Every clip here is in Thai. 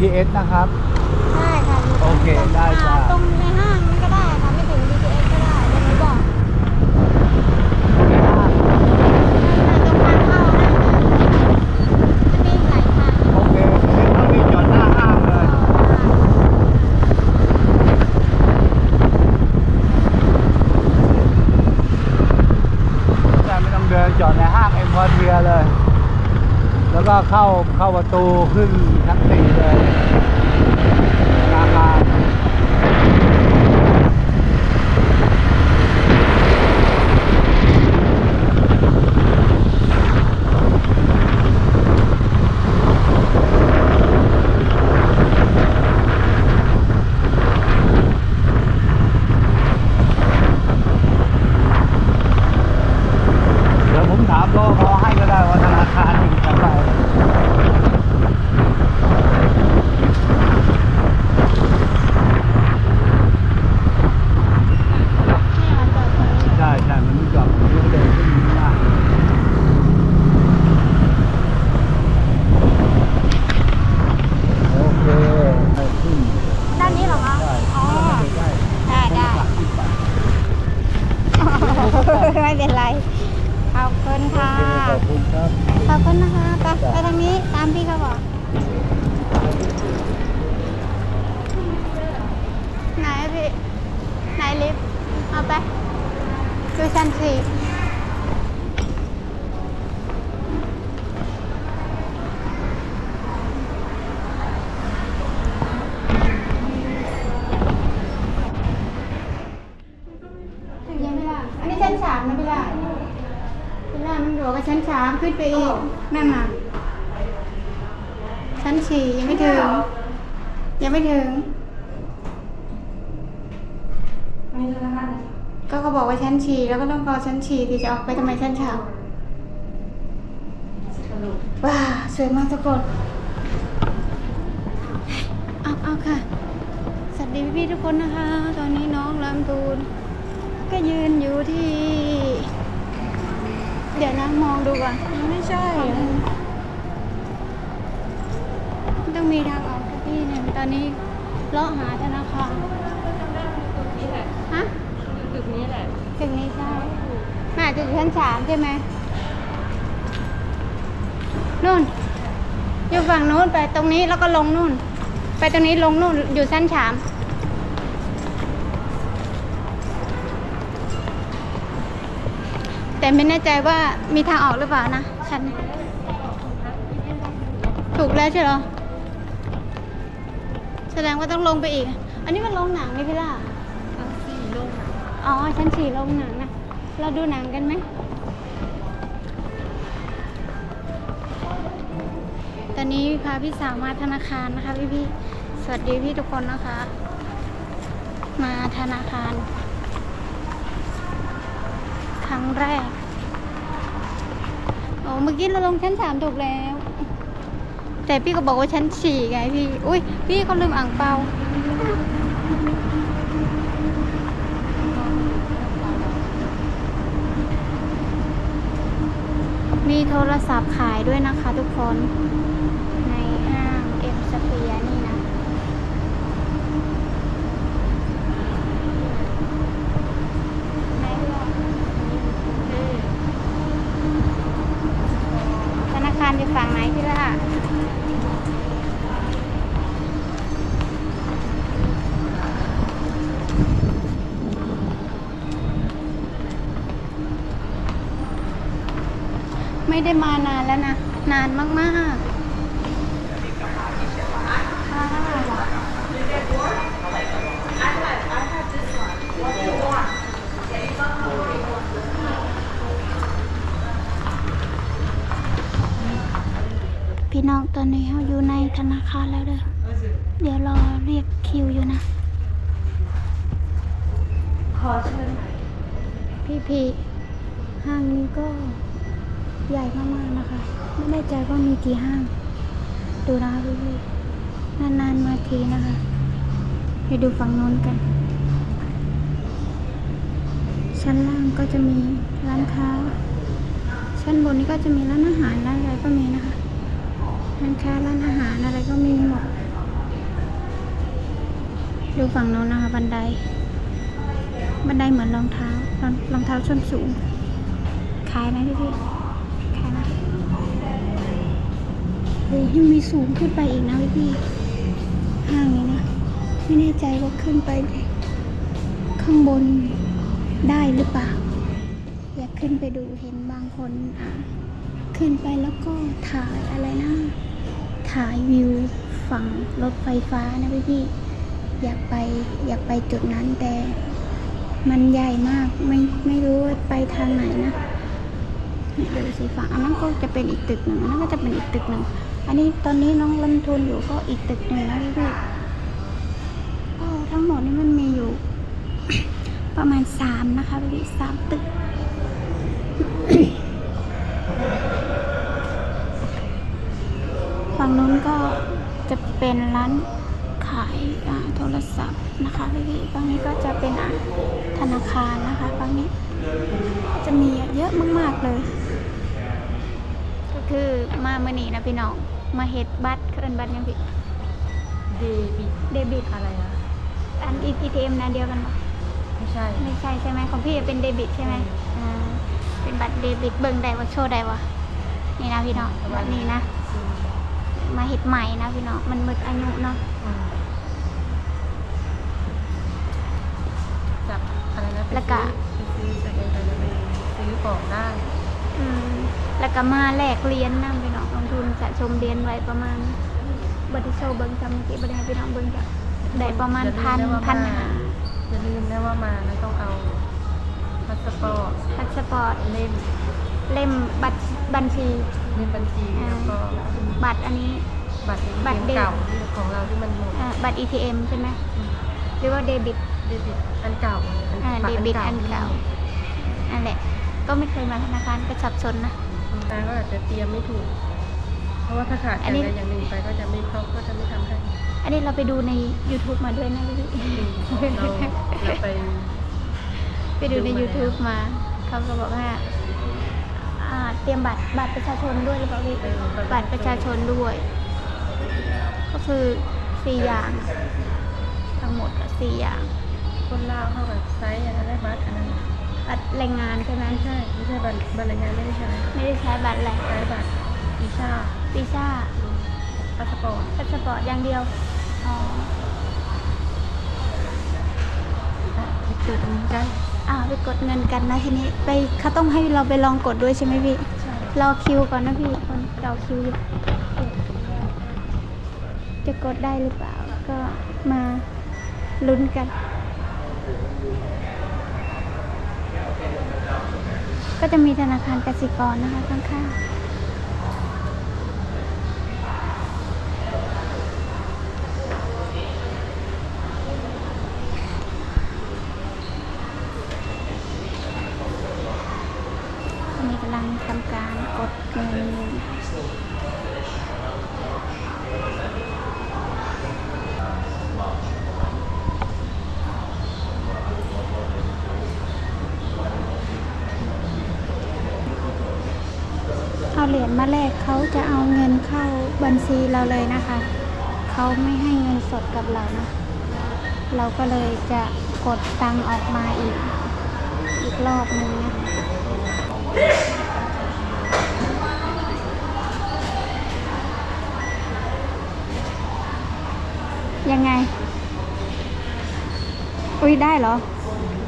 BTS นะครับได้ค่ะยู่โอเคได้จ้ะ ตรงในห้างนี่ก็ได้ค่ะไม่ถึง BTS ก็ได้เดี๋ยวหนูบอกตรงทางเข้าห้างอะจะมีหลายทางโอเคงั้นต้องมีจอดหน้าห้างเลย แต่ไม่ต้องเดินจอดในห้างเอ็มพอเทียเลย แล้วก็เข้าเข้าประตูขึ้นชั้นสี่เลยราคา เดี๋ยวผมถามรอพอให้ก็ได้ว่าธนาคารอยู่ชั้นไหน เนี่ยจอดตรงนี้ ใช่ใช่มันไม่จอดผมก็เดินขึ้นมาโอเคไปขึ้น ด้านนี้เหรอคะ ได้ อ๋อ ได้ ได้ได้ ฝากขึ้นไป ไม่เป็นไร ขอบคุณค่ะ โอเคขอบคุณครับ ขอบคุณนะคะไปไปทางนี้ตามพี่เขาบอก ไห นอะพี่ไหนลิฟต์เอาไปดูชั้นสี่ยังไม่ล่ะอันนี้ชั้นสามนะพี่ล่ะพี่ล่ะมันบอกว่าชั้นสามขึ้นไปอีกนั่นน่ะชั้นสี่ยังไม่ถึง ยังไม่ถึง ก็เขา บอกว่าชั้นฉี่แล้วก็ต้องรอชั้นฉี่ที่จะออกไปทำไมชั้นสามว้าสวยมากทุกคนเอาเอาค่ะ สวัสดีพี่ๆทุกคนนะคะ ตอนนี้น้องลำตูน ก็ยืนอยู่ที่ เดี๋ยวนะมองดูก่อนไม่ใช่ ต้องมีทางออกพี่เนี่ยตอนนี้เลาะหาธนาคารฮะ ตึกนี้แหละถึงนี้ใช่น่าจะอยู่ชั้นสามใช่ไหมนู่น อยู่ฝั่งนู้นไปตรงนี้แล้วก็ลงนู่น ไปตรงนี้ลงนู่นอยู่ชั้นสามแต่ไม่แน่ใจว่ามีทางออกหรือเปล่านะชั้นถูกแล้วใช่หรอ แสดงว่าต้องลงไปอีก อันนี้มันลงหนังนี่พี่ล่ะ อ๋อชั้นสี่โรงหนังนะ เราดูหนังกันไหม ตอนนี้พาพี่สาวมาธนาคารนะคะพี่พี่ๆสวัสดีพี่ทุกคนนะคะ มาธนาคาร ครั้งแรก โอ้เมื่อกี้เราลงชั้นสามถูกแล้ว แต่พี่ก็บอกว่าชั้นสี่ไงพี่ อุ้ยพี่เขาลืมอ่างเปา มีโทรศัพท์ขายด้วยนะคะทุกคน ในห้างเอ็มสเปียนี่นะ ธนาคารอยู่ฝั่งไหนพี่ล่ะ ไม่ได้มานานแล้วนะ นานมากๆค่ะพี่น้องตอนนี้เราอยู่ในธนาคารแล้วเด้อ เดี๋ยวรอเรียกคิวอยู่นะ ขอเชิญพี่พีห้างนี้ก็ ใหญ่มากๆนะคะ ไม่แน่ใจว่ามีกี่ห้าง ดูนะคะพี่นานๆมาทีนะคะไปดูฝั่งโน้นกัน ชั้นล่างก็จะมีร้านค้า ชั้นบนนี้ก็จะมีร้านอาหารร้านอะไรก็มีนะคะ ร้านค้าร้านอาหารอะไรก็มีหมด ดูฝั่งโน้นนะคะ บันได บันไดเหมือนรองเท้ารองรองเท้าส้นสูง ขายไหมพี่พี่ โอ้ยังมีสูงขึ้นไปอีกนะพี่พี่ห้างนี้นะ ไม่แน่ใจว่าขึ้นไป ข้างบนได้หรือเปล่า อยากขึ้นไปดูเห็นบางคนอะขึ้นไปแล้วก็ถ่ายอะไรนะ ถ่ายวิวฝั่งรถไฟฟ้านะพี่พี่อยากไปอยากไปจุดนั้นแต่มันใหญ่มากไม่ไม่รู้ว่าไปทางไหนนะนี่ยดูสิฝั่งอันนั้นก็จะเป็นอีกตึกหนึ่งอันนั้นก็จะเป็นอีกตึกหนึ่ง อันนี้ตอนนี้น้องลงทุนอยู่ก็อีกตึกหนึ่งนะพี่พี่ก็ทั้งหมดนี่มันมีอยู่ ประมาณสามนะคะพี่พี่สามตึก ฝั่งนู้นก็จะเป็นร้านขายโทรศัพท์นะคะพี่ฝั่งนี้ก็จะเป็นธนาคารนะคะฝั่งนี้ จะมีเยอะมากๆเลย ก็คือมาเมื่อนี้นะพี่น้อง มาเฮ็ดบัตรเคินบัตรยังพี่เดบิตเดบิตอะไรนะอัน ATM นะเดียวกันปะไม่ใช่ ไม่ใช่ใช่ไหมของพี่เป็นเดบิตใช่ไหมอ่าเป็นบัตรเดบิตเบิ่งได้ว่าโชว์ได้วะนี่นะพี่น้องบัตรนี้นะ มาเฮ็ดใหม่นะพี่น้องมันหมดอายุเนาะอืมจับอะไรนะไปแล้วก็ซื้อไปซื้ออะไรนะไปซื้อของได้อืม แล้วก็มาแลกเหรียญนำพี่น้องลงทุนสะสมเหรียญไว้ประมาณบัตรโชว์เบิ้งจำเมื่อกี้บัตรให้พี่น้องเบิ้งจ้ะได้ประมาณพันพันห้าอย่าลืมนะว่ามาแล้วต้องเอาพาสปอร์ตพาสปอร์ตเล่มเล่มบัตรบัญชีเล่มบัญชีอ่าแล้วก็บัตรอันนี้บัตรบัตรเดบิตเก่าที่ของเราที่มันหมดอ่าบัตร ATM ใช่ไหมหรือว่าเดบิตเดบิตอันเก่าอ่าบัตรเดบิตอันเก่านั่นแหละ ก็ไม่เคยมาธนาคารก็สับสนนะแต่ก็อาจจะเตรียมไม่ถูก เพราะว่าถ้าขาดอัอนย่างนี้ ใดอย่างหนึ่งไปก็จะไม่เขาก็จะไม่ทำให้อันนี้เราไปดูใน YouTube มาด้วยนะพี่เราเราไป ไปดูในดูมาแล้ว YouTube มา เขาก็บอกว่าอ่า เตรียมบัตรบัตรประชาชนด้วยหรือเปล่าพี่เออบัตรประชาชนด้วย ก็คือสี่อย่าง ทั้งหมดอะสี่อย่าง คนลาวเข้ากับไซส์อันนั้นได้บัตรอันนั้น บัตรแรงงานใช่ไหมไม่ใช่ไม่ใช่บัตรบัตรแรงงานไม่ได้ใช้ไม่ได้ใช้บัตรอะไรใช้บัตรวีซ่าวีซ่าพาสปอร์ตพาสปอร์ตอย่างเดียวอ๋อไปจุดนี้กันอ่าไปกดเงินกันนะทีนี้ไปเขาต้องให้เราไปลองกดด้วยใช่ไหมพี่ใช่รอคิวก่อนนะพี่คนรอคิวอยู่จะกดได้หรือเปล่าก็มาลุ้นกัน ก็จะมีธนาคารกสิกรนะคะข้างๆอันนี้กำลังทำการกดเงินอยู่เอาเหรียญ มาแลกเขาจะเอาเงินเข้าบัญชีเราเลยนะคะเขาไม่ให้เงินสดกับเรานะเราก็เลยจะกดตังออกมาอีก อีกรอบหนึ่งนะยังไง อุ้ยได้เหรอ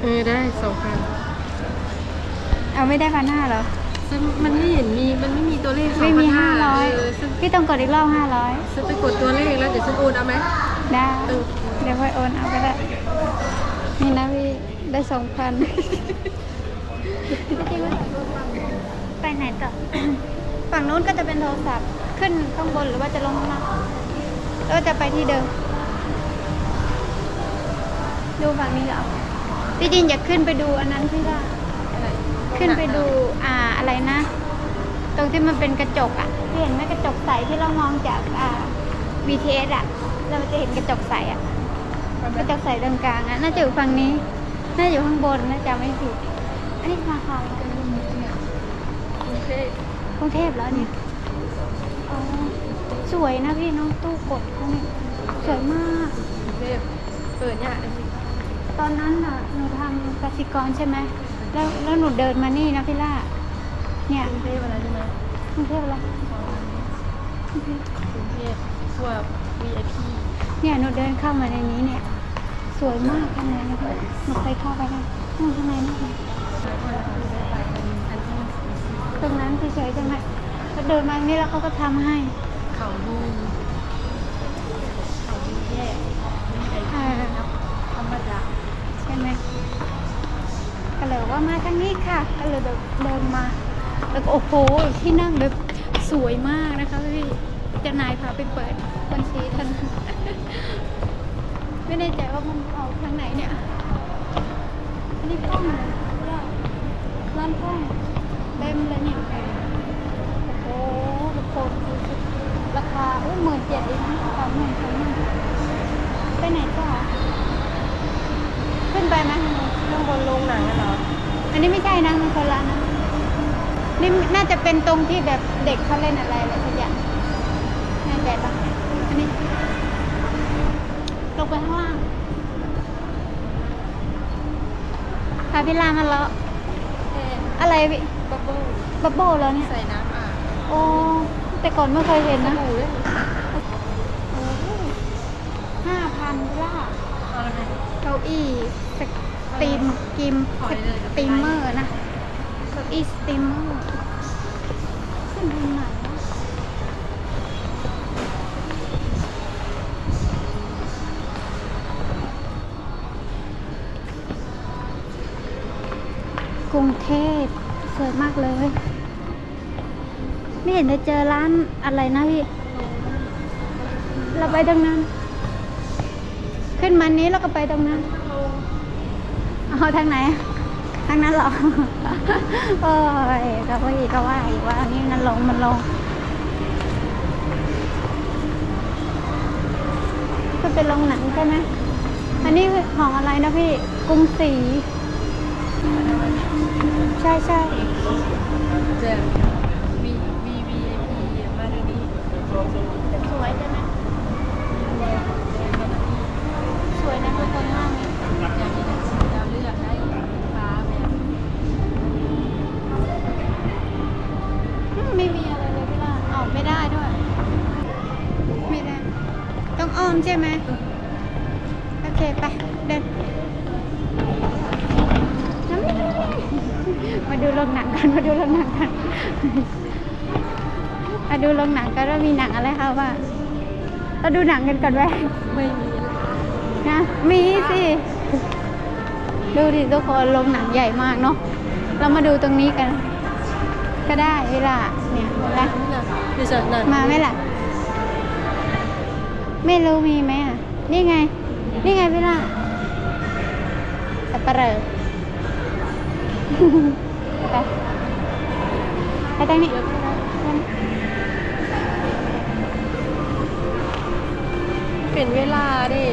เออได้สองพันเอาไม่ได้พันห้าเหรอ ซึ่งมันไม่เห็นมีมันไม่มีตัวเลขไม่มี2,500ห้าร้อยเซึ่งพี่ต้องกดอีกรอบห้าร้อยซึ่งไปกดตัวเลขแล้วเดี๋ยวซึ่งโอนเอาไหมได้เออเดี๋ยวค่อยโอนเอาก็ได้นี่นะพี่ได้สองพันไปไหนต่อฝั่งนู้นก็จะเป็นโทรศัพท์ขึ้นข้างบนหรือว่าจะลงข้างล่างแล้วจะไปที่เดิม ดูฝั่งนี้เหรอพี่จินอยากขึ้นไปดูอันนั้นพี่ว่าอะไรขึ้นไปดูอ่า อะไรนะ ตรงที่มันเป็นกระจกอะที่เห็นไหมกระจกใสที่เรามองจากอ่า BTS อะเราจะเห็นกระจกใสอะกระจกใสตรงกลางอะน่าจะอยู่ฝั่งนี้ น่าจะอยู่ข้างบนน่าจะไม่ผิดอันนี้ธนาคารอะไรกรุงเทพกรุงเทพแล้วเนี่ยอ๋อสวยนะพี่น้องตู้กดเขาเนี่ยสวยมากกรุงเทพกเปิดเนี่ยไอ้สิตอนนั้นน่ะหนูทำกสิกรใช่ไหมแล้วแล้วหนูเดินมานี่นะพี่ล่า เนี่ยกรุงเทพอะไรใช่ไหมกรุงเทพอะไรกรุงเทพพวก VIP เนี่ยหนูเดินเข้ามาในนี้เนี่ย สวยมากข้างในนะพี่หนูเคยเข้าไปนะนู่นข้างในนู่นแล้วก็เราไปไปกันอันที่ตรงนั้นเฉยๆใช่ไหมแล้วเดินมาตรงนี้แล้วเขาก็ทำให้เขาดูเขาดูแย่ไม่ไอ้เออธรรมดาใช่ไหมก็เลยบอกว่ามาทางนี้ค่ะ ก็เลยแบบเดินมา แล้วก็โอ้โหที่นั่งแบบสวยมากนะคะพี่เจะนายพาไปเปิดบัญชีท่านไม่แน่ใจว่ามันออกทางไหนเนี่ยอันนี้กล้องเหรอร้านกล้องเต็มเลยเนี่ยโอ้โหทุกคนดูสิราคาโอ้หมื่นเจ็ดเองนะสามหมื่นสามหมื่นไปไหนต่อขึ้นไปไหมข้างบนโรงหนังอะเหรออันนี้ไม่ใช่นะมันคนละนะ นี่น่าจะเป็นตรงที่แบบเด็กเขาเล่นอะไรอะไรสักอย่างแน่ใจปะอันนี้ลงไปข้างล่างพาพี่ลามาเลาะเอ๊ะอะไรพี่บับเบิ้ลบับเบิ้ลแล้วเนี่ย ใส่น้ำอะโอ้ แต่ก่อนไม่เคยเห็นนะหมูด้วยห้าพันล่าเอาอะไรเก้าอี้สตรีมกิมถอยเลยสตรีมเมอร์นะ เก้าอี้สตรีมเมอร์ขึ้นทางไหนวะกรุงเทพสวยมากเลย ไม่เห็นจะเจอร้านอะไรนะพี่ เราไปตรงนั้น ขึ้นมานี้แล้วก็ไปตรงนั้น เอาทางไหน ทางนั้นหรอโอ้ยก็ว่าอีกก็ว่าอีกว่านี่มันลงมันลงก็เป็นโรงหนังใช่ไหมอันนี้ของอะไรนะพี่กรุงศรีใช่ใช่เจอ V V V I P มาดูดีสวยใช่ อะไรคะว่าเราดูหนังกันก่อนไหมไม่มีนะมีสิ ดูดิทุกคนโรงหนังใหญ่มากเนาะเรามาดูตรงนี้กัน ก็ได้เวลาเนี่ยเห็นไหมนี่นะดิฉันนั่นมาไหมล่ะ ไม่รู้มีไหมอะ นี่ไง นี่ไงพี่ล่ะสับปะเหร่อไปไปทางนี้ เป็นเวลาดิ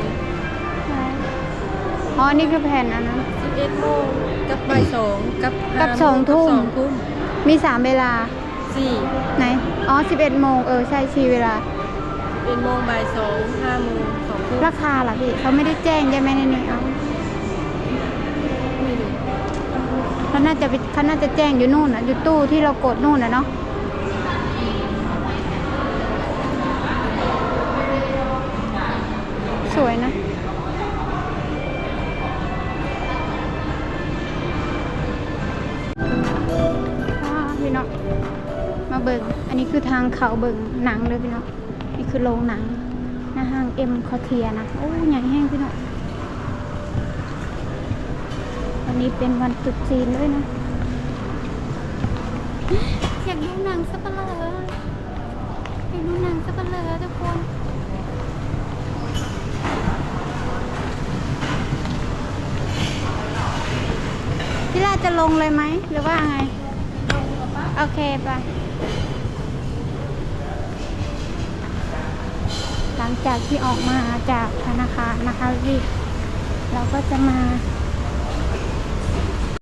อ๋อ นี่คือแผ่นอันนั้น 11โมงกับบ่ายสองกับกับห้าโมสองทุ่ม กับสองทุ่มมีสามเวลา สี่ไหน อ๋อสิบเอ็ดโมงเออ ใช่ชีเวลา เป็นโมงบ่ายสองห้าโมงสองทุ่มราคาล่ะพี่เขาไม่ได้แจ้งใช่ไหมในนี้เอาไม่รู้เขาน่าจะไปเขาน่าจะแจ้งอยู่นู่นอะ อยู่ตู้ที่เรากดนู่นอะเนาะ วยนะ พี่น้องมาเบิงอันนี้คือทางเขาเบิงหนังเลยพี่น้องนี่คือโรงหนังหน้าห้างเอ็มคอเทียนะ โอ้ใหญ่แห้งพี่น้องวันนี้เป็นวันตรุษจีนด้วยนะอยากดูหนังสักปะเลออยากดูหนังสักปะเลอทุกคน พี่ลา จะลงเลยไหม หรือว่าไง โอเคไปหลังจากที่ออกมาจากธนาคารนะคะพี่เราก็จะมา